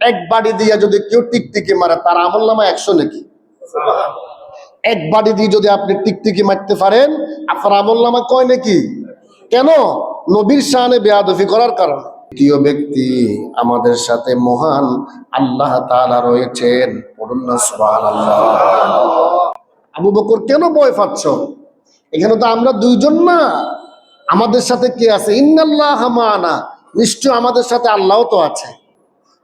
এক বাড়ি দিয়ে যদি কেউ টিকটিকি মারে, তার আমল নামা একশো নাকি? এক বাড়ি দিয়ে যদি আপনি টিকটিকি মারতে পারেন, আপনার আমল নামা কয় নাকি? কেন? নবীর শানে বেয়াদফি করার কারণ। ব্যক্তি আমাদের সাথে মহান আল্লাহ রয়েছেন। আবু বকর কেন ভয় পাচ্ছ? এখানে তো আমরা দুইজন না। আমাদের সাথে কে আছে? ইন্নাল্লাহ মানা। নিশ্চয় আমাদের সাথে আল্লাহ তো আছে।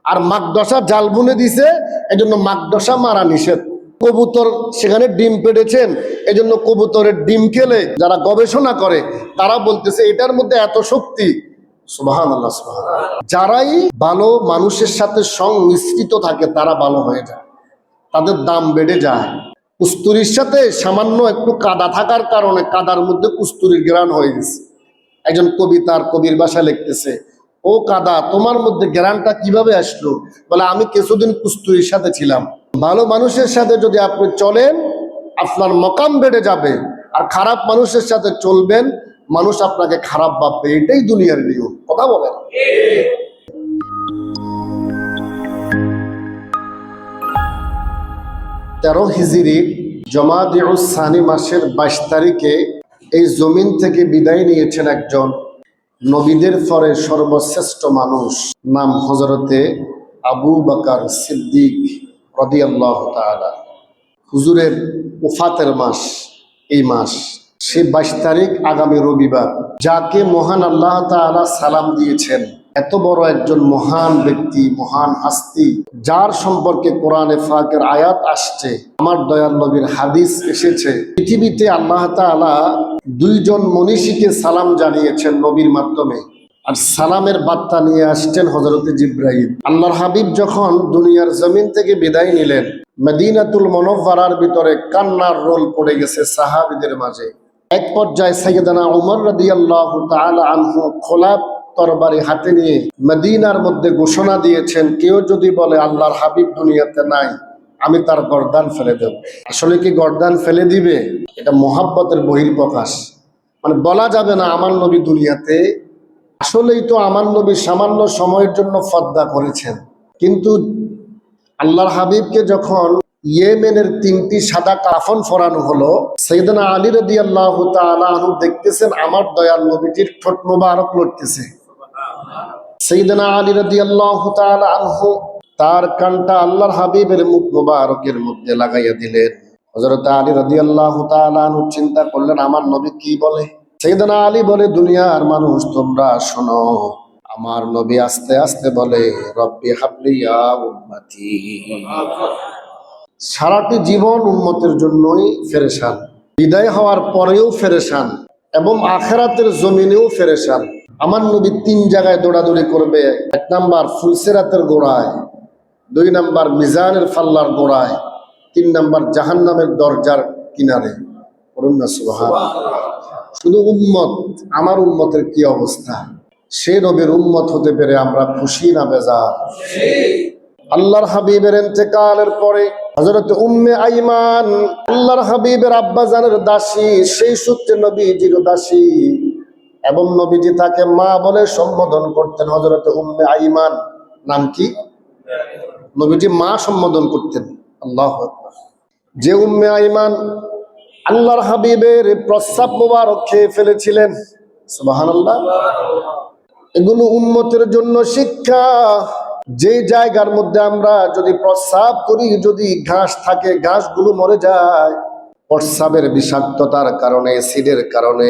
আর মাকডসা জাল বুনে দিছে, এজন্য মাকডসা মারা নিষেধ। কবুতর সেখানে ডিম পেড়েছেন, এজন্য কবুতরের ডিম খেলে যারা গবেষণা করে, তারা বলতেছে এটার মধ্যে এত শক্তি। যারাই ভালো মানুষের সাথে সংমিশ্রিত থাকে, তারা ভালো হয়ে যায়। তাদের দাম বেড়ে যায়। কুস্তুরির সাথে সামান্য একটু কাদা থাকার কারণে কাদার মধ্যে কুস্তুরির গ্রান হয়ে গেছে। একজন কবি তার কবির ভাষা লিখতেছে ও কাদা, তোমার মধ্যে গ্রানটা কীভাবে আসলো? বলে, আমি কিছুদিন কুস্তুরির সাথে ছিলাম। ভালো মানুষের সাথে যদি আপনি চলেন, আপনার মকাম বেড়ে যাবে। আর খারাপ মানুষের সাথে চলবেন, মানুষ আপনাকে খারাপ ভাববে। এটাই দুনিয়ার নিয়ম। কথা বলেন। তেরো হিজিরি জমাদিউসানি মাসের বাইশ তারিখে এই জমিন থেকে বিদায় নিয়েছেন একজন। নবীদের পরে সর্বশ্রেষ্ঠ মানুষ নাম হজরতে আবু বাকার সিদ্দিক রদিয়াল্লাহ তালা হুজুরের উফাতের মাস, এই মাস, সে বাইশ তারিখ আগামী রবিবার, যাকে মহান আল্লাহ তালা সালাম দিয়েছেন। এত বড় একজন মহান ব্যক্তি, মহান হাস্তি যার সম্পর্কে কোরআনে ফাকের আয়াত আসছে, আমার দয়াল নবীর হাদিস এসেছে। পৃথিবীতে আল্লাহ তাআলা দুইজন মনীষীকে সালাম জানিয়েছেন নবীর মাধ্যমে। আর সালামের বার্তা নিয়ে আসছেন হজরত জিব্রাহিম আল্লাহর হাবিব যখন দুনিয়ার জমিন থেকে বিদায় নিলেন, মদিনাতুল মনোভারার ভিতরে কান্নার রোল পড়ে গেছে সাহাবিদের মাঝে। এক পর্যায়ে সাইয়েদানা উমর রাদিয়াল্লাহু তাআলা আনহু খোলা তরবারি হাতে নিয়ে মদিনার মধ্যে ঘোষণা দিয়েছেন, কেউ যদি বলে আল্লাহর হাবিব দুনিয়াতে নাই, আমি তার গরদান ফেলে দেব। আসলে কি গরদান ফেলে দিবে? এটা মোহাব্বতের বহির্প্রকাশ। মানে বলা যাবে না আমার নবী দুনিয়াতে। আসলেই তো আমার নবী সামান্য সময়ের জন্য ফদ্দা করেছেন। কিন্তু আল্লাহর হাবিবকে যখন ইয়েমেনের তিনটি সাদা কাফন ফরানো হলো, সৈয়দনা আলী রদি আল্লাহ দেখতেছেন, আমার দয়াল নবীটির ঠোঁট মোবারক লড়তেছে সৈয়দনা আলী রদি আল্লাহ আনহু, তার কানটা আল্লাহর হাবিবের মুখ মোবারকের মধ্যে লাগাইয়া দিলেন। হজরত আলী রদি আল্লাহ তালু চিন্তা করলেন, আমার নবী কি বলে? সৈয়দনা আলী বলে, দুনিয়ার মানুষ, তোমরা শোনো, আমার নবী আস্তে আস্তে বলে, রব্বি হাবলিয়া উম্মতি। সারাটি জীবন উন্মতের জন্যই ফেরেশান, বিদায় হওয়ার পরেও ফেরেশান, এবং আখেরাতের জমিনেও ফেরেশান। আমার নবী তিন জায়গায় দৌড়াদৌড়ি করবে। এক নাম্বার ফুলসেরাতের গোড়ায়, দুই নাম্বার মিজানের ফাল্লার গোড়ায়, তিন নাম্বার জাহান্নামের দরজার কিনারে। শুধু উম্মত, আমার উম্মতের কি অবস্থা? সে নবীর উম্মত হতে পেরে আমরা খুশি না বেজা আল্লাহর হাবিবের ইন্তেকালের পরে হজরত উম্মে আইমান, আল্লাহর হাবিবের আব্বাজানের দাসী, সেই সূত্রে নবীজির দাসী। এবং নবীজি তাকে মা বলে সম্বোধন করতেন হযরত উম্মে আইমান। নাম কি? নবীজি মা সম্বোধন করতেন। আল্লাহ যে উম্মে আইমান আল্লাহর হাবিবের প্রস্রাব মোবারক খেয়ে ফেলেছিলেন, সুবহানাল্লাহ। এগুলো উন্মতের জন্য শিক্ষা। যে জায়গার মধ্যে আমরা যদি প্রস্রাব করি, যদি ঘাস থাকে, ঘাসগুলো মরে যায় প্রস্রাবের বিষাক্ততার কারণে অ্যাসিডের কারণে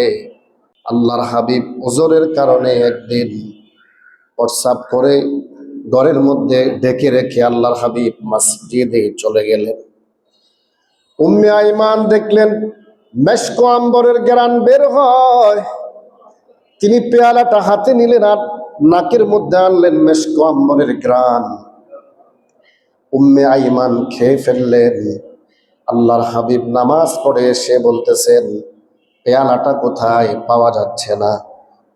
আল্লাহর হাবিব ওজরের কারণে একদিন প্রস্রাব করে ঘরের মধ্যে ডেকে রেখে আল্লাহর হাবিব মসজিদে চলে গেলেন। উম্মে আইমান দেখলেন, মেশকো আম্বরের গ্রান বের হয়। তিনি পেয়ালাটা হাতে নিলেন আর নাকের মধ্যে আনলেন মেশকো আম্বরের গ্রান। উম্মে আইমান খেয়ে ফেললেন। আল্লাহর হাবিব নামাজ পড়ে এসে বলতেছেন পেয়ালাটা কোথায়? পাওয়া যাচ্ছে না।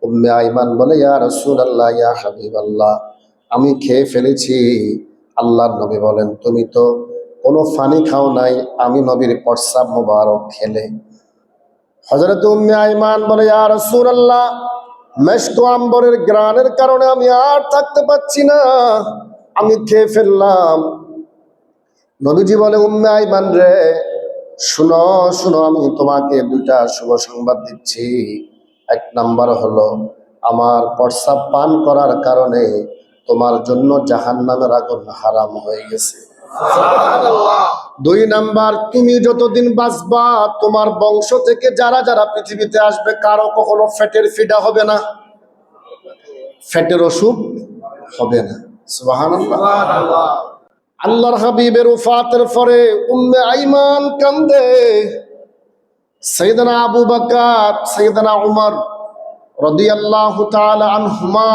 উম্মে আইমান বলে, ইয়া রসুল আল্লাহ ইয়া হাবিব আল্লাহ আমি খেয়ে ফেলেছি। আল্লাহর নবী বলেন, তুমি তো কোনো ফানি খাও নাই, আমি নবীর প্রস্রাব মোবারক খেলে। হজরত উম্মে আইমান বলে, ইয়া রাসূলুল্লাহ, মেশকো আম্বরের গ্রানের কারণে আমি আর থাকতে পাচ্ছি না, আমি খেয়ে ফেললাম। নবীজি বলে, উম্মে আইমান রে শুনো শুনো আমি তোমাকে দুইটা শুভ সংবাদ দিচ্ছি। এক নাম্বার হলো আমার প্রস্রাব পান করার কারণে তোমার জন্য জাহান নামের আগুন হারাম হয়ে গেছে। দুই নাম্বার তুমি যতদিন বাঁচবা তোমার বংশ থেকে যারা যারা পৃথিবীতে আসবে কারও কখনো ফ্যাটের ফিডা হবে না। ফ্যাটের অসুখ হবে না। সুবহানাল্লাহ। আল্লাহর হাবিবের উফাতের পরে উম্মে আইমান কান্দে। সৈয়দনা আবু বকর, সৈয়দনা উমর রাদিয়াল্লাহু তাআলা আনহুমা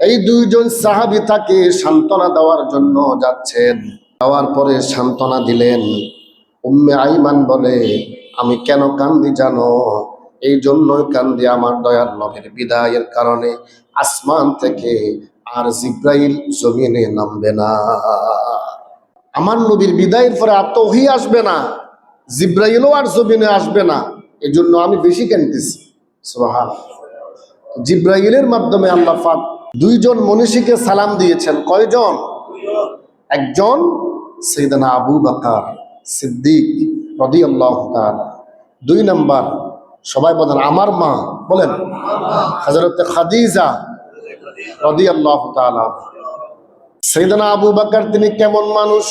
এই দুইজন সাহাবি তাকে সান্ত্বনা দেওয়ার জন্য যাচ্ছেন। যাওয়ার পরে সান্ত্বনা দিলেন, উম্মে আইমান বলে, আমি কেন কান্দি জানো? এই জন্যই কান্দি আমার দয়ার নবীর বিদায়ের কারণে আসমান থেকে আর জিব্রাইল জমিনে নামবে না। আমার নবীর বিদায়ের পরে আর তো ওহি আসবে না, জিব্রাইলও আর জমিনে আসবে না। এই জন্য আমি বেশি কানতেছি। জিব্রাইলের মাধ্যমে আল্লাহ পাক দুইজন মনীষীকে সালাম দিয়েছেন। কয়জন? একজন সৈদানা আবু বাকার সিদ্দিক রদি আল্লাহ দুই নাম্বার, সবাই বলেন, আমার মা। বলেন হজরত খাদিজা রদি আল্লাহ সৈদানা আবু বাকার তিনি কেমন মানুষ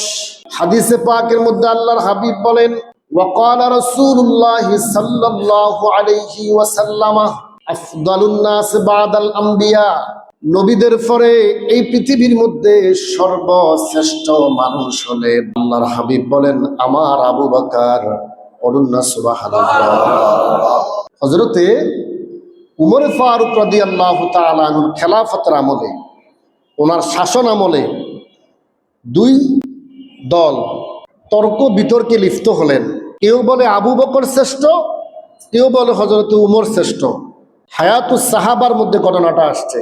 হাদিসে পাকের মধ্যে আল্লাহর হাবিব বলেন وقال رسول الله صلى الله عليه وسلم أفضل الناس بعد الأنبياء নবীদের পরে এই পৃথিবীর মধ্যে সর্বশ্রেষ্ঠ মানুষ হলে আল্লাহর হাবিব বলেন আমার আবু বাকার অরুণা সুবাহ হজরতে উমর ফারুক রদি আল্লাহ তালুর খেলাফতের আমলে, ওনার শাসন আমলে দুই দল তর্ক বিতর্কে লিপ্ত হলেন। কেউ বলে আবু বকর শ্রেষ্ঠ, কেউ বলে হজরত উমর শ্রেষ্ঠ। হায়াতুস সাহাবার মধ্যে ঘটনাটা আসছে।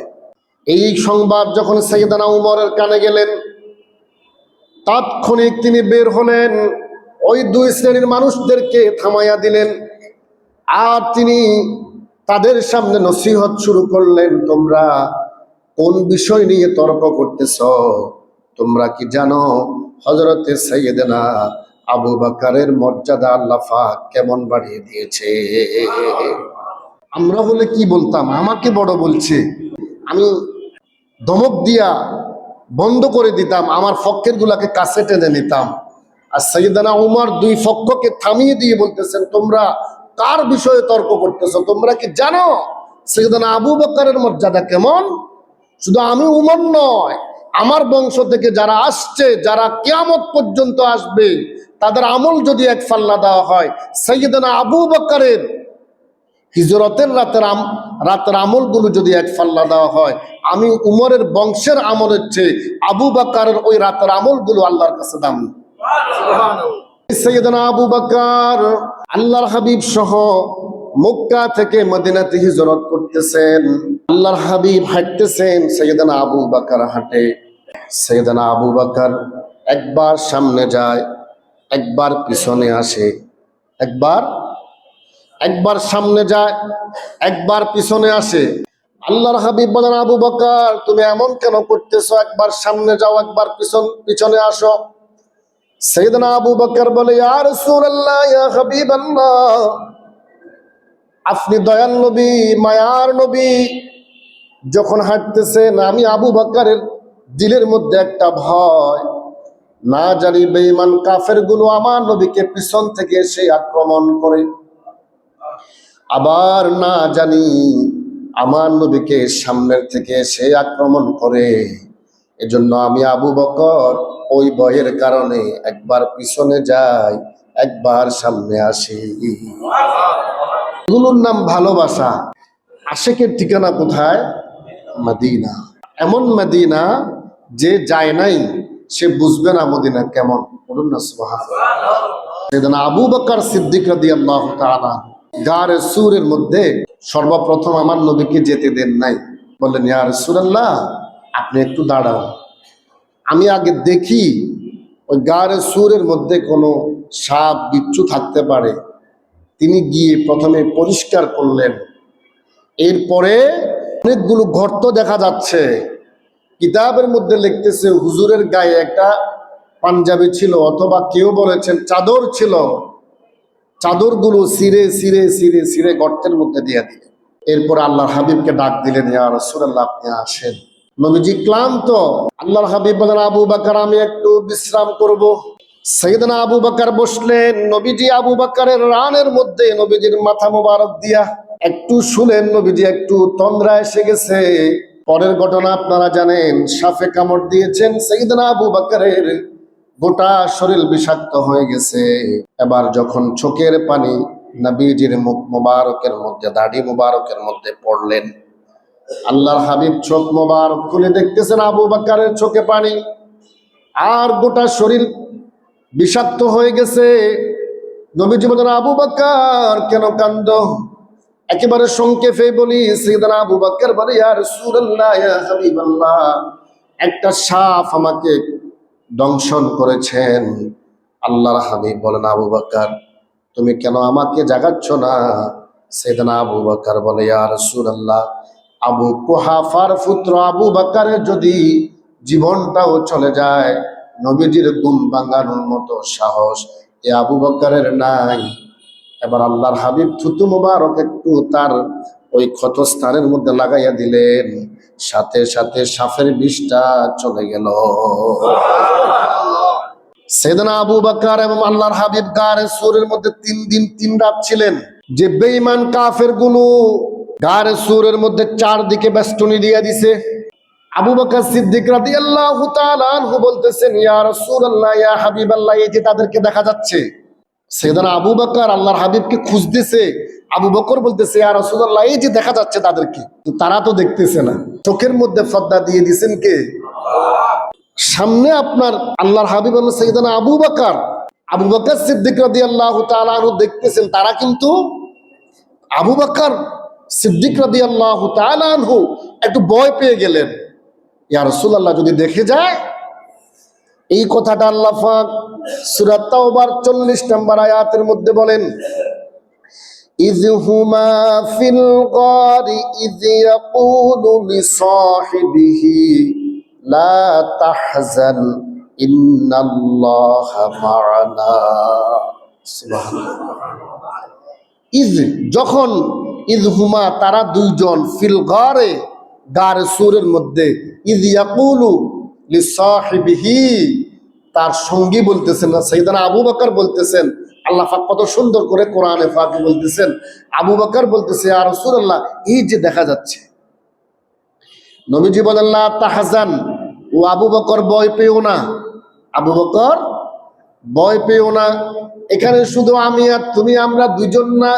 এই সংবাদ যখন সৈয়দানা উমরের কানে গেলেন, তাৎক্ষণিক তিনি বের হলেন, ওই দুই শ্রেণির মানুষদেরকে থামাইয়া দিলেন। আর তিনি তাদের সামনে নসিহত শুরু করলেন, তোমরা কোন বিষয় নিয়ে তর্ক করতেছ? তোমরা কি জানো হজরতে সৈয়দনা আবু বাকারের মর্যাদা আল্লাহ পাক কেমন বাড়িয়ে দিয়েছে? আমরা হলে কি বলতাম? আমাকে বড় বলছে, আমি ধমক দিয়া বন্ধ করে দিতাম, আমার ফক্কের গুলাকে কাছে টেনে নিতাম। আর সৈয়দানা উমার দুই পক্ষকে থামিয়ে দিয়ে বলতেছেন, তোমরা কার বিষয়ে তর্ক করতেছো? তোমরা কি জানো সৈয়দানা আবু বকরের মর্যাদা কেমন? শুধু আমি উমর নয় আমার বংশ থেকে যারা আসছে যারা কিয়ামত পর্যন্ত আসবে তাদের আমল যদি এক ফাল্লা দেওয়া হয় সৈয়দানা আবু বকরের হিজরতের রাতের রাতের আমলগুলো যদি এক ফাল্লা দেওয়া হয় আমি উমরের বংশের আমলের চেয়ে আবু বাকারের ওই রাতের আমলগুলো আল্লাহর কাছে দাম। সৈয়দনা আবু বাকার আল্লাহর হাবিব সহ মক্কা থেকে মদিনাতে হিজরত করতেছেন। আল্লাহর হাবিব হাঁটতেছেন সৈয়দনা আবু বাকার হাঁটে। সৈয়দনা আবু বাকার একবার সামনে যায়, একবার পিছনে আসে। একবার একবার সামনে যায়, একবার পিছনে আসে। আল্লাহর হাবিব বলেন, আবু বকর, তুমি এমন কেন করতেছো? একবার সামনে যাও, একবার পিছন পিছনে আসো। সৈয়দনা আবু বকর বলে হাবিবাল্লাহ, আপনি দয়াল নবী, মায়ার নবী। যখন হাঁটতেছেন, আমি আবু বকরের দিলের মধ্যে একটা ভয়, না জানি বেঈমান কাফেরগুলো আমার নবীকে পিছন থেকে এসে আক্রমণ করে। আবার না জানি আমার নবীকে সামনের থেকে সে আক্রমণ করে। এজন্য আমি আবু বকর ওই ভয়ের কারণে একবার পিছনে যাই, একবার সামনে আসি। এগুলোর নাম ভালোবাসা। আশেকের ঠিকানা কোথায়? মদিনা। এমন মদিনা যে যায় নাই, সে বুঝবে না মদিনা কেমন। বলুন না সুবহান আবু বকর সিদ্দিক গার সুরের মধ্যে সর্বপ্রথম আমার নবীকে যেতে দেন নাই। বললেন ইয়ার সুরাল্লাহ আপনি একটু দাঁড়ান আমি আগে দেখি ওই গার সুরের মধ্যে কোনো সাপ, বিচ্ছু থাকতে পারে। তিনি গিয়ে প্রথমে পরিষ্কার করলেন। এরপরে অনেকগুলো গর্ত দেখা যাচ্ছে। কিতাবের মধ্যে লিখতেছে, হুজুরের গায়ে একটা পাঞ্জাবি ছিল অথবা কেউ বলেছেন চাদর ছিল। চাদরগুলো সিরে সিরে সিরে সিরে গর্তের মধ্যে দিয়ে দিলেন। এরপর আল্লাহর হাবিবকে ডাক দিলেন, ইয়া রাসূলুল্লাহ, আপনি আসেন। নবীজি ক্লান্ত। আল্লাহর হাবিব আবু বাকার, আমি একটু বিশ্রাম করব। সৈয়দনা আবু বাকার বসলেন, নবীজি আবু বাকারের রানের মধ্যে নবীজির মাথা মোবারক দিয়া একটু শুলেন, নবীজি একটু তন্দ্রা এসে গেছে। পরের ঘটনা আপনারা জানেন, সাফে কামড় দিয়েছেন, সৈয়দনা আবু বাকারের গোটা শরীর বিষাক্ত হয়ে গেছে। এবার যখন চোখের পানি নবীজির মুখ মুবারকের মধ্যে, দাড়ি মুবারকের মধ্যে পড়লেন আল্লাহর হাবিব চোখ মোবারক খুলে দেখতেছেন আবু বাকারের চোখে পানি। আর গোটা শরীর বিষাক্ত হয়ে গেছে। নবীজি বলেন, আবু বাক্কার কেন কান্দ? একেবারে সংক্ষেপে বলি, সৈয়দনা আবু বাক্কার বলে, ইয়া হাবিবাল্লাহ, একটা সাপ আমাকে দংশন করেছেন। আল্লাহর হাবিব বলেন, আবু বাক্কার তুমি কেন আমাকে জাগাচ্ছ না? সৈয়দনা আবু বাক্কার বলে, ইয়া রাসূলুল্লাহ আবু কুহাফার পুত্র আবু বাক্কারের যদি জীবনটাও চলে যায়, নবীজির গুম ভাঙানোর মতো সাহস এ আবু বকরের নাই। এবার আল্লাহর হাবিব থুতু মুবারক একটু তার ওই ক্ষতস্থানের মধ্যে লাগাইয়া দিলেন। সাথে সাথে সাফের বিষটা চলে গেল। সেদিন আবু বাকার এবং আল্লাহর হাবিব গারে সুরের মধ্যে তিন দিন তিন রাত ছিলেন। যে বেঈমান কাফেরগুলো গারে সুরের মধ্যে চারদিকে বেষ্টনী দিয়ে দিছে। আবু বকর সিদ্দিক রাদিয়াল্লাহু তাআলা আনহু বলতেছেন, ইয়া রাসূলুল্লাহ, ইয়া হাবিবাল্লাহ, এই যে তাদেরকে দেখা যাচ্ছে সেদানা আবু বকর আল্লাহর হাবিবকে খুঁজতেছে। আবু বকর বলতেছে, ইয়া রাসূলুল্লাহ, এই যে দেখা যাচ্ছে তাদেরকে তারা তো দেখতেছে না। চোখের মধ্যে ফদ্দা দিয়ে দিছেন কে? সামনে আপনার আল্লাহর হাবিব হলো সৈয়দানা আবু বকর। আবু বকর সিদ্দিক রাদিয়াল্লাহু তাআলা আনহু দেখতেছেন, তারা কিন্তু আবু বকর সিদ্দিক রাদিয়াল্লাহু তাআলা আনহু একটু ভয় পেয়ে গেলেন ইয়া রাসূলুল্লাহ যদি দেখে যায় এই কথাটা আল্লাহ পাক সূরা তাওবার 40 নম্বর আয়াতের মধ্যে বলেন إذ هما في الغار إذ يقول لصاحبه لا تحزن إن الله معنا سبحان ইজ যখন ইজ হুমা তারা দুইজন, ফিল গারে গার সুরের মধ্যে ইজ ইয়াকুলু লিসাহিবিহি, তার সঙ্গী বলতেছেন না সৈদানা আবু বকর বলতেছেন, আল্লাহ পাক কত সুন্দর করে কোরআনে পাক বলতেছেন, আবু বকর বলতেছে আর রাসূলুল্লাহ, এই যে দেখা যাচ্ছে, নবীজি বলেন, লা তাহজান ও আবু বকর, ভয় পেও না আবু বকর, ভয় পেও না এখানে শুধু আমি আর তুমি, আমরা দুজন না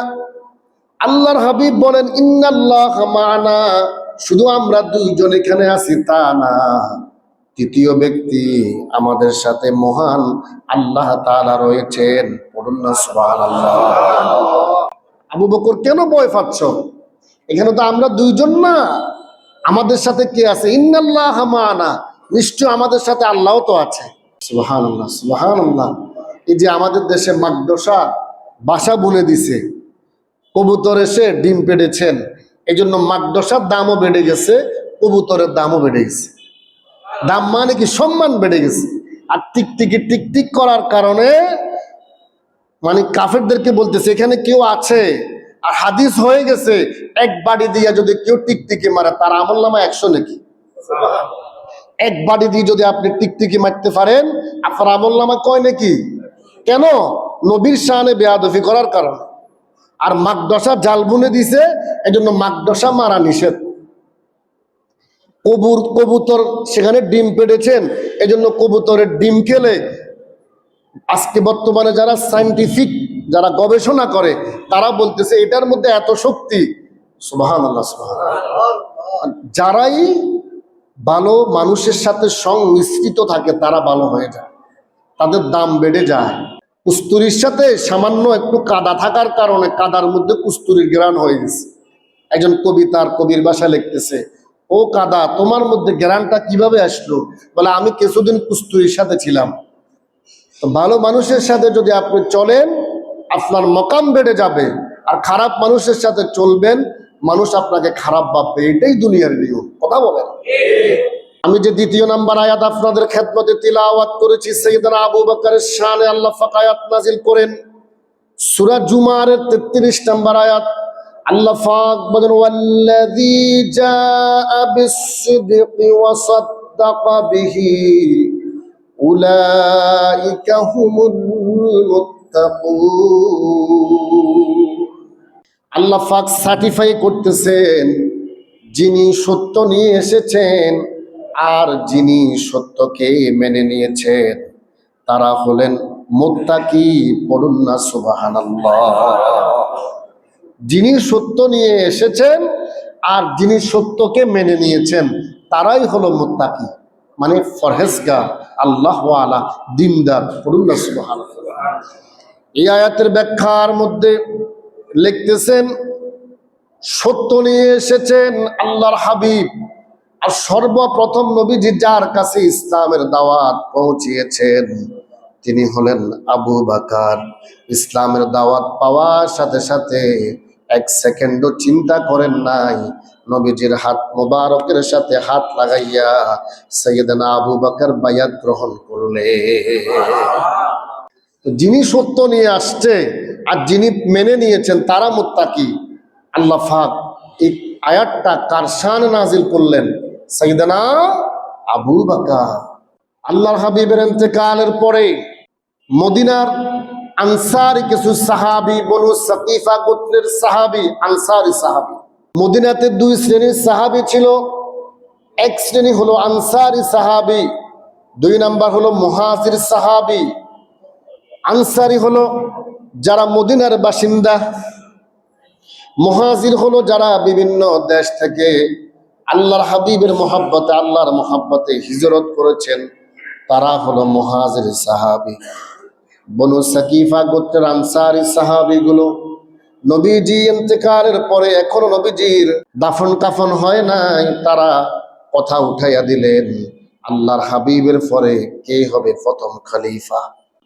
আল্লাহর হাবিব বলেন, ইন্নাল্লাহ মানা। শুধু আমরা দুইজন এখানে আছি, তা না। তৃতীয় ব্যক্তি আমাদের সাথে মহান আল্লাহ তাআলা রয়েছেন। আবু বকর, কেন ভয় পাচ্ছ? এখানে তো আমরা দুইজন না। আমাদের সাথে কে আছে? ইন্নাল্লাহ মানা। নিশ্চয় আমাদের সাথে আল্লাহ তো আছে। সুবহানাল্লাহ সুবহানাল্লাহ। এই যে আমাদের দেশে মাকডসা, বাসা বুনে দিছে। কবুতর এসে ডিম পেড়েছেন। এই জন্য মাকডসার দামও বেড়ে গেছে, কবুতরের দামও বেড়ে গেছে। দাম মানে কি? সম্মান বেড়ে গেছে। আর টিকটিকি টিকটিক করার কারণে মানে কাফেরদেরকে বলতেছে, এখানে কেউ আছে? আর হাদিস হয়ে গেছে, এক বাড়ি দিয়ে যদি কেউ টিকটিকি মারে, তার আমল নামা একশো নাকি? এক বাড়ি দিয়ে যদি আপনি টিকটিকি মারতে পারেন, আপনার আমল নামা কয় নাকি? কেন? নবীর শাহানে বেয়াদফি করার কারণে। আর মাকডসা জাল বুনে দিছে এই জন্য মাকডসা মারা নিষেধ। কবুর, কবুতর সেখানে ডিম পেড়েছেন এই জন্য কবুতরের ডিম খেলে আজকে বর্তমানে যারা সাইন্টিফিক যারা গবেষণা করে, তারা বলতেছে, এটার মধ্যে এত শক্তি। সুবাহান যারাই ভালো মানুষের সাথে সংমিশ্রিত থাকে, তারা ভালো হয়ে যায়। তাদের দাম বেড়ে যায়। কুস্তুরির সাথে সামান্য একটু কাদা থাকার কারণে কাদার মধ্যে কুস্তুরির গ্রান হয়ে গেছে। একজন কবি তার কবির বাসা লিখতেছে, ও কাদা, তোমার মধ্যে গ্রানটা কীভাবে আসলো? বলে, আমি কিছুদিন কুস্তুরির সাথে ছিলাম। ভালো মানুষের সাথে যদি আপনি চলেন, আপনার মকাম বেড়ে যাবে। আর খারাপ মানুষের সাথে চলবেন, মানুষ আপনাকে খারাপ ভাববে। এটাই দুনিয়ার নিয়ম। কথা বলেন? আমি যে দ্বিতীয় নাম্বার আয়াত আপনাদের খেদমতে তিলাওয়াত করেছি, সৈয়দনা আবু বকরের শানে আল্লাহ পাক আয়াত নাজিল করেন। সূরা জুমারের 33 নাম্বার আয়াত পাক সার্টিফাই করতেছেন, যিনি সত্য নিয়ে এসেছেন আর যিনি সত্যকে মেনে নিয়েছেন, তারা হলেন মোত্তাকি পড়ুন না, সুবহানাল্লাহ। যিনি সত্য নিয়ে এসেছেন আর যিনি সত্যকে মেনে নিয়েছেন, তারাই হলো মোত্তাকি মানে ফরহেজগার, আল্লাহ আলা, দিনদার, পড়ুন না, সুবহানাল্লাহ। এই আয়াতের ব্যাখ্যার মধ্যে লিখতেছেন, সত্য নিয়ে এসেছেন আল্লাহর হাবিব আর সর্বপ্রথম নবীজি যার কাছে ইসলামের দাওয়াত পৌঁছিয়েছেন, তিনি হলেন আবু বাকার। ইসলামের দাওয়াত পাওয়ার সাথে সাথে এক সেকেন্ডও চিন্তা করেন নাই। নবীজির হাত মোবারকের সাথে হাত লাগাইয়া সৈয়দনা আবু বাকার বায়াত গ্রহণ করলে যিনি সত্য নিয়ে আসছে আর যিনি মেনে নিয়েছেন তারা মুত্তাকি। আল্লাহ ফাক এই আয়াতটা কার শান নাজিল করলেন? সাইদানা আবু বাকার। আল্লাহর হাবিবের ইন্তেকালের পরে মদিনার আনসারি কিছু সাহাবি, বনু সাকিফা গোত্রের সাহাবি, আনসারি সাহাবি। মদিনাতে দুই শ্রেণির সাহাবি ছিল। এক শ্রেণি হলো আনসারি সাহাবি, দুই নাম্বার হলো মুহাজির সাহাবি। আনসারি হলো যারা মদিনার বাসিন্দা। মহাজির হলো যারা বিভিন্ন দেশ থেকে আল্লাহর হাবিবের মোহাব্বতে, আল্লাহর মোহাব্বতে হিজরত করেছেন, তারা হলো মহাজির সাহাবি। বনু সাকিফা গোত্রের আনসারি সাহাবিগুলো নবীজি ইন্তেকালের পরে এখনও নবীজির দাফন কাফন হয় নাই, তারা কথা উঠাইয়া দিলেন, আল্লাহর হাবিবের পরে কে হবে প্রথম খলিফা?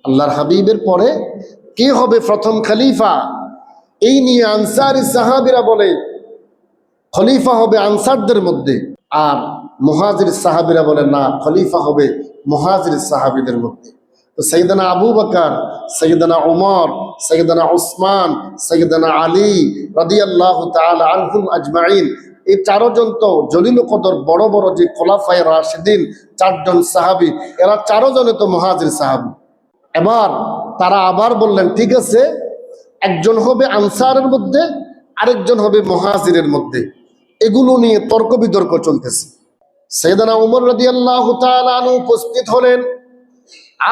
আল্লাহর হাবিবের পরে কে হবে প্রথম খলিফা? এই নিয়ে আনসারি সাহাবিরা বলে খলিফা হবে আনসারদের মধ্যে। আর মহাজির সাহাবিরা বলে, না, খলিফা হবে মহাজির সাহাবিদের মধ্যে। তো সৈয়দানা আবু বকার, সৈয়দানা উমর, সৈয়দানা উসমান, সৈয়দানা আলী রাদিয়াল্লাহু তাআলা আলহুম আজমাইন। এই চারজন তো জলিল কদর বড় বড় যে খোলাফায় রাশিদিন, চারজন সাহাবি, এরা চারজনে তো মহাজির সাহাবি। এবার তারা আবার বললেন, ঠিক আছে, একজন হবে আনসারের মধ্যে, আরেকজন হবে মহাজিরের মধ্যে। এগুলো নিয়ে তর্ক বিতর্ক চলতেছে। সৈয়দানা উমর রাজি আল্লাহ উপস্থিত হলেন,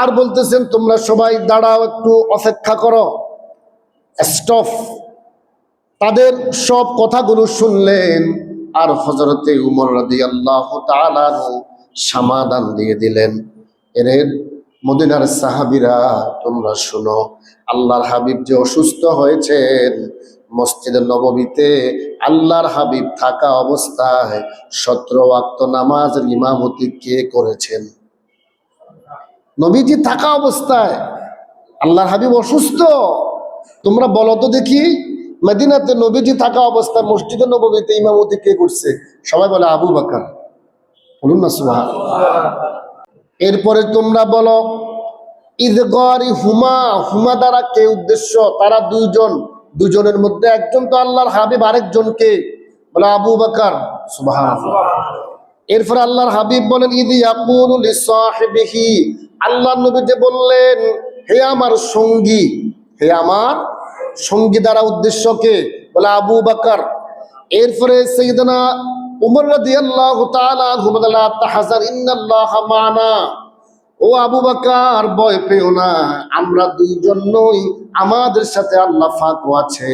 আর বলতেছেন, তোমরা সবাই দাঁড়াও, একটু অপেক্ষা করো। স্টপ। তাদের সব কথাগুলো শুনলেন, আর হজরতে উমর রাজি আল্লাহ সমাধান দিয়ে দিলেন। এর মদিনার সাহাবিরা, তোমরা শুনো, আল্লাহর হাবিব যে অসুস্থ হয়েছেন মসজিদের নববীতে আল্লাহর হাবিব থাকা অবস্থায় সতেরো ওয়াক্ত নামাজের ইমামতি কে করেছেন? নবীজি থাকা অবস্থায় আল্লাহর হাবিব অসুস্থ। তোমরা বলো তো দেখি, মেদিনাতে নবীজি থাকা অবস্থায় মসজিদের নববীতে ইমামতি কে করছে? সবাই বলে আবু বাকার। বলুন না সুহা এরপরে তোমরা বলো ঈদগরি হুমা হুমা দ্বারা কে উদ্দেশ্য? তারা দুইজন। দুজনের মধ্যে একজন তো আল্লাহর হাবিব, আরেকজনকে বলে আবু বাকার। এরপর আল্লাহর হাবিব বলেন ইদি ইয়াকুলু লিসাহিবিহি। আল্লাহর নবী যে বললেন, হে আমার সঙ্গী। হে আমার সঙ্গী দ্বারা উদ্দেশ্যকে বলে আবু বাকার। এরপরে সৈয়দনা উমর রাদিয়াল্লাহু তাআলা লা ইন্নাল্লাহা মানা। ও আবু বাকার, ভয় পেও না, আমরা দুইজনই আমাদের সাথে আল্লাহ ফাঁকও আছে।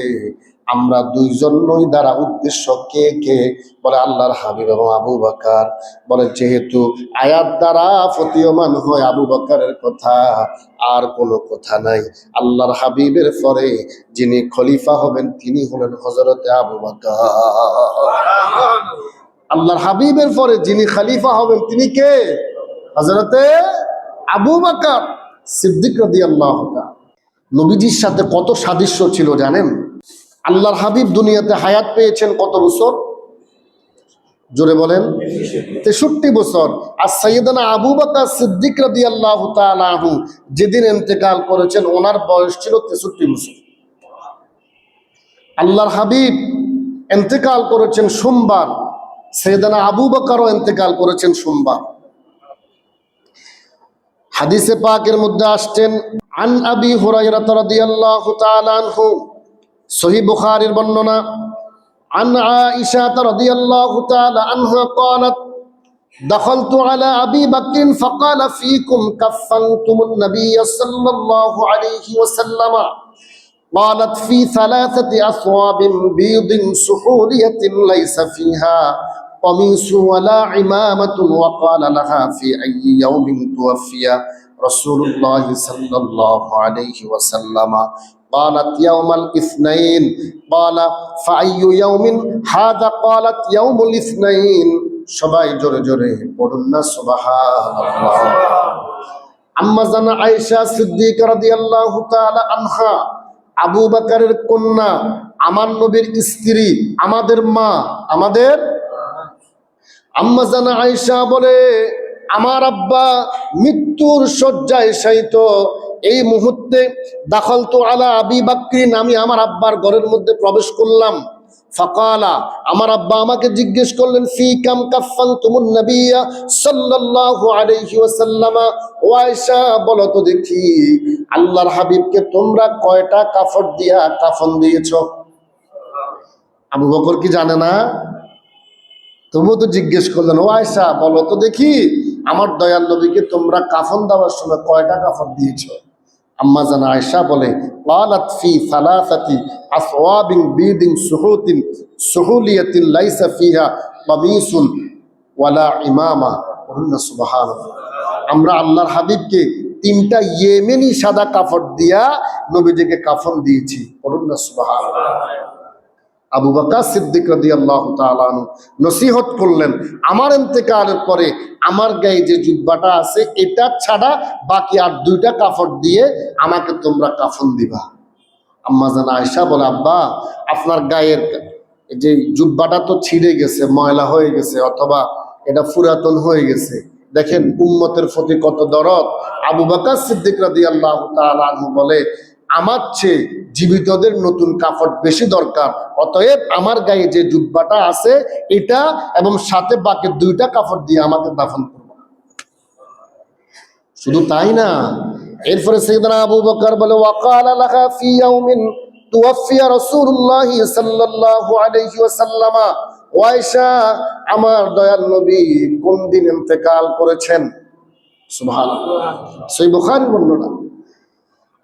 আমরা দুইজনই দ্বারা উদ্দেশ্য কে কে? বলে আল্লাহর হাবিব এবং আবু বাকার। বলে, যেহেতু আয়াত দ্বারা ফতীয়মান হয় আবু বাকারের কথা, আর কোনো কথা নাই। আল্লাহর হাবিবের পরে যিনি খলিফা হবেন, তিনি হলেন হজরতে আবু বাকার। আল্লাহর হাবিবের পরে যিনি খলিফা হবেন, তিনি কে? হজরতে আবু বাকার সিদ্দিক রদি আল্লাহ নবীজির সাথে কত সাদৃশ্য ছিল জানেন? আল্লাহর হাবিব দুনিয়াতে হায়াত পেয়েছেন কত বছর? জোরে বলেন। তেষট্টি বছর। আর সৈয়দানা আবু বাকার সিদ্দিক রাদি আল্লাহ তালু যেদিন এতেকাল করেছেন, ওনার বয়স ছিল তেষট্টি বছর। আল্লাহর হাবিব এতেকাল করেছেন সোমবার। সৈয়দানা আবু বাকারও এতেকাল করেছেন সোমবার। হাদিসে পাকের মধ্যে আসছেন আন আবি হুরাইরা রাদিয়াল্লাহু তাআলা আনহু সহিহ বুখারীর বর্ণনা عن عائشة رضي الله تعالى عنها قالت دخلت على أبي بكر فقال فيكم كفنتم النبي صلى الله عليه وسلم قالت في ثلاثة أثواب بيض سحولية ليس فيها قميص ولا عمامة وقال لها في أي يوم توفي رسول الله صلى الله عليه وسلم قالت يوم الاثنين قال فأي يوم هذا قالت يوم الاثنين সবাই জোরে জোরে পড়ুন না সুবহানাল্লাহ আম্মা জানা আয়েশা সিদ্দিকা রাদিয়াল্লাহু তাআলা আনহা আবু বকরের কন্যা আমার নবীর স্ত্রী আমাদের মা আমাদের আম্মা জানা আয়েশা বলে, আমার আব্বা মৃত্যুর শয্যায় শায়িত। এই মুহূর্তে দাখল তো আলা আবি বাক্রিন, আমি আমার আব্বার ঘরের মধ্যে প্রবেশ করলাম। ফাকালা, আমার আব্বা আমাকে জিজ্ঞেস করলেন, ফি কাম কাফান তুমুন নবিয়া সাল্লাল্লাহু আলাইহি ওয়াসাল্লামা? ও আয়েশা, বলো তো দেখি, আল্লাহর হাবিবকে তোমরা কয়টা কাফড় দিয়া কাফন দিয়েছ? আবু বকর কি জানে না? তবুও তো জিজ্ঞেস করলেন ও আয়সা বলো তো দেখি আমার দয়াল নবীকে তোমরা কাফন দেওয়ার সময় কয়টা কাফন দিয়েছো আম্মা জানা আয়সা বলে قالت في ثلاثه اثواب بيض سحوت سحوليه ليس فيها قميص ولا امامه বলুন না সুবহানাল্লাহ আমরা আল্লাহর হাবিবকে তিনটা ইয়েমেনি সাদা কাফড় দিয়া নবীজিকে কাফন দিয়েছি বলুন না সুবহানাল্লাহ আবু বাকা সিদ্দিক রাদি আল্লাহ তালানু নসিহত করলেন, আমার এতেকালের পরে আমার গায়ে যে জুব্বাটা আছে, এটা ছাড়া বাকি আর দুইটা কাফড় দিয়ে আমাকে তোমরা কাফন দিবা। আম্মা জানা আয়সা বলে, আব্বা, আপনার গায়ের যে জুব্বাটা তো ছিঁড়ে গেছে, ময়লা হয়ে গেছে, অথবা এটা পুরাতন হয়ে গেছে। দেখেন, উম্মতের প্রতি কত দরদ। আবু বাকা সিদ্দিক রাদি আল্লাহ তালু বলে আমার চেয়ে জীবিতদের নতুন কাপড় বেশি দরকার। অতএব আমার গায়ে যে জুব্বাটা আছে, এটা এবং সাথে বাকি দুইটা কাপড় দিয়ে আমাকে দাফন করব শুধু তাই না, এরপরে সৈয়দনা আবু বলে ফি আমার ইন্তেকাল করেছেন? বর্ণনা।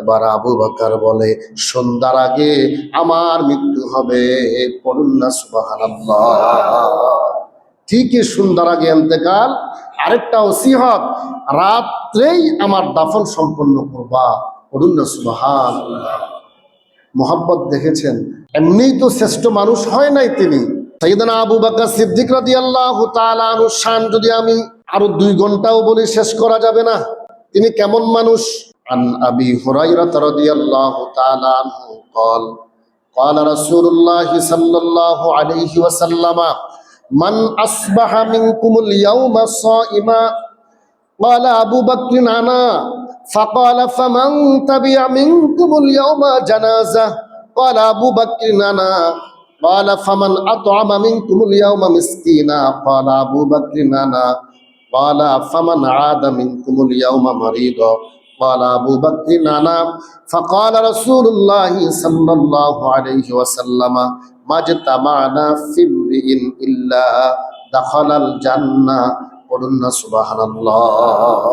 এবার আবু বকর বলে, সন্ধ্যার আগে আমার মৃত্যু হবে ঠিকই সন্ধ্যার আগে এতেকাল আরেকটা ওসিহত, রাত্রেই আমার দাফন সম্পন্ন করবা না সুবহান মোহাব্বত দেখেছেন? এমনিই তো শ্রেষ্ঠ মানুষ হয় নাই তিনি। আবু সিদ্দিক আনহু শান যদি আমি আরও দুই ঘন্টাও বলি, শেষ করা যাবে না। তিনি কেমন মানুষ? عن أبي هريرة رضي الله تعالى عنه قال قال رسول الله صلى الله عليه وسلم من أصبح منكم اليوم صائما قال أبو بكر أنا فقال فمن تبع منكم اليوم جنازة قال أبو بكر أنا قال فمن أطعم منكم اليوم مسكينا قال أبو بكر أنا قال فمن عاد منكم اليوم مريضا قال أبو بكر أنا فقال رسول الله صلى الله عليه وسلم ما اجتمعنا في امرئ إلا دخل الجنة قلنا سبحان الله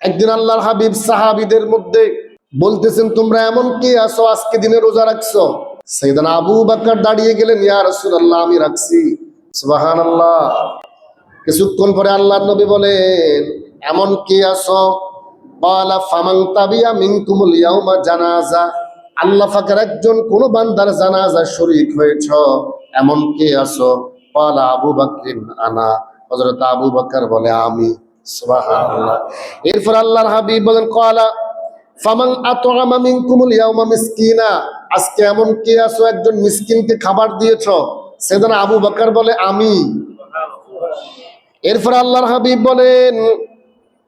একদিন আল্লাহর হাবিব সাহাবিদের মধ্যে বলতেছেন তোমরা এমন কে আছো আজকে দিনে রোজা রাখছো সেইদান আবু বাক্কার দাঁড়িয়ে গেলেন ইয়া রাসূলুল্লাহ আমি রাখছি সুবহানাল্লাহ কিছুক্ষণ পরে আল্লাহর নবী বলেন এমন কি আছো ফামাং তাবিয়া জানাজা আল্লাহ একজন কোন বান্দার হয়েছ? এমন কে আছো? আবু আনা আবু বলে, আমি এরপর হাবিব বলেন কলা মিসকিনা আজকে এমন কে আছো? একজন মিসকিনকে খাবার দিয়েছ? সেদিন আবু বকর বলে, আমি এরপর আল্লাহর হাবিব বলেন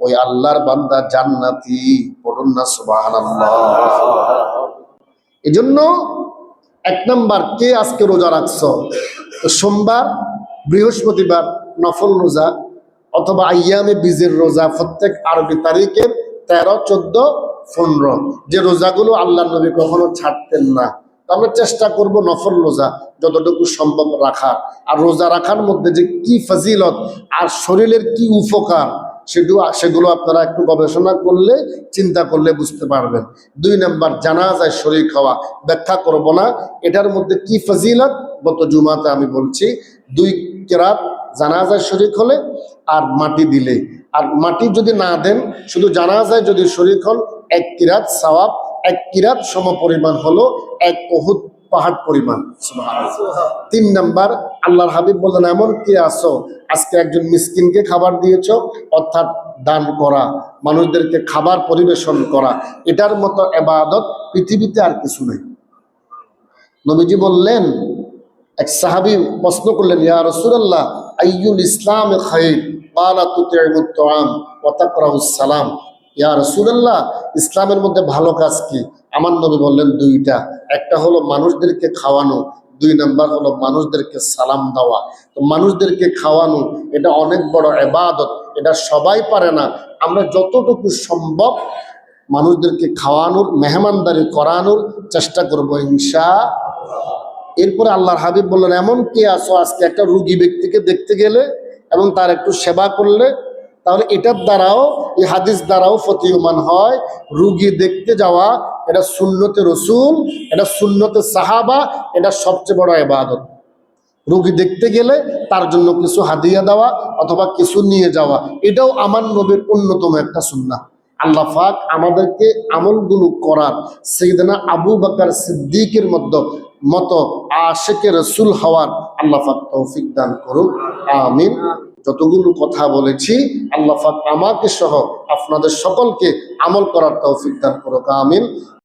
ওই আল্লাহর বান্দা জান্নাতি পড়ুন না, সুবহানাল্লাহ। এজন্য এক নাম্বার, কে আজকে রোজা রাখছো? তো সোমবার, বৃহস্পতিবার নফল রোজা অথবা আইয়ামে বীজের রোজা প্রত্যেক আরবি তারিখের তেরো, চোদ্দ, পনেরো। যে রোজাগুলো আল্লাহ নবী কখনো ছাড়তেন না। আমরা চেষ্টা করব নফল রোজা যতটুকু সম্ভব রাখার। আর রোজা রাখার মধ্যে যে কি ফজিলত আর শরীরের কি উপকার সেগুলো সেগুলো আপনারা একটু গবেষণা করলে, চিন্তা করলে বুঝতে পারবেন। দুই নাম্বার, জানাজায় শরীর খাওয়া ব্যাখ্যা করব না। এটার মধ্যে কি ফজিলত? গত জুমাতে আমি বলছি, দুই কেরাত জানাজায় শরীক হলে আর মাটি দিলে। আর মাটি যদি না দেন, শুধু জানাজায় যদি শরীক হন, এক কিরাত সওয়াব, এক কিরাত সম পরিমাণ হলো এক অহুত পাহাড় পরিমাণ তিন নাম্বার, আল্লাহর হাবিব বললেন, এমন কি আসো আজকে একজন মিসকিনকে খাবার দিয়েছ, অর্থাৎ দান করা, মানুষদেরকে খাবার পরিবেশন করা। এটার মতো এবাদত পৃথিবীতে আর কিছু নেই। নবীজি বললেন, এক সাহাবি প্রশ্ন করলেন, ইয়া রাসূলুল্লাহ, আইয়ুল ইসলাম তুতিমুত তুআম ওয়া সালাম। ইয়া রাসূলুল্লাহ, ইসলামের মধ্যে ভালো কাজ কি? আমার নবী বললেন দুইটা। একটা হলো মানুষদেরকে খাওয়ানো, দুই নাম্বার হলো মানুষদেরকে সালাম দেওয়া। তো মানুষদেরকে খাওয়ানো, এটা অনেক বড় এবাদত এটা সবাই পারে না। আমরা যতটুকু সম্ভব মানুষদেরকে খাওয়ানোর, মেহমানদারি করানোর চেষ্টা করব ইনশা এরপরে আল্লাহর হাবিব বললেন, এমন কে আসো আজকে? একটা রুগী ব্যক্তিকে দেখতে গেলে এবং তার একটু সেবা করলে তাহলে এটার দ্বারাও, এই হাদিস দ্বারাও ফতিয়মান হয়, রুগী দেখতে যাওয়া, এটা শূন্যতে রসুল, এটা শূন্যতে সাহাবা, এটা সবচেয়ে বড় এবাদত রুগী দেখতে গেলে তার জন্য কিছু হাদিয়া দেওয়া অথবা কিছু নিয়ে যাওয়া, এটাও আমার নবীর অন্যতম একটা সুন্না আল্লাহ পাক আমাদেরকে আমলগুলো করার সেইদিনা আবু বাকার সিদ্দিকের মধ্যে মতো আশেকে রসুল হওয়ার আল্লাহ পাক তৌফিক দান করুন আমিন। যতগুলো কথা বলেছি আল্লাহ আমাকে সহ আপনাদের সকলকে আমল করার তৌফিক দান করুক আমিন।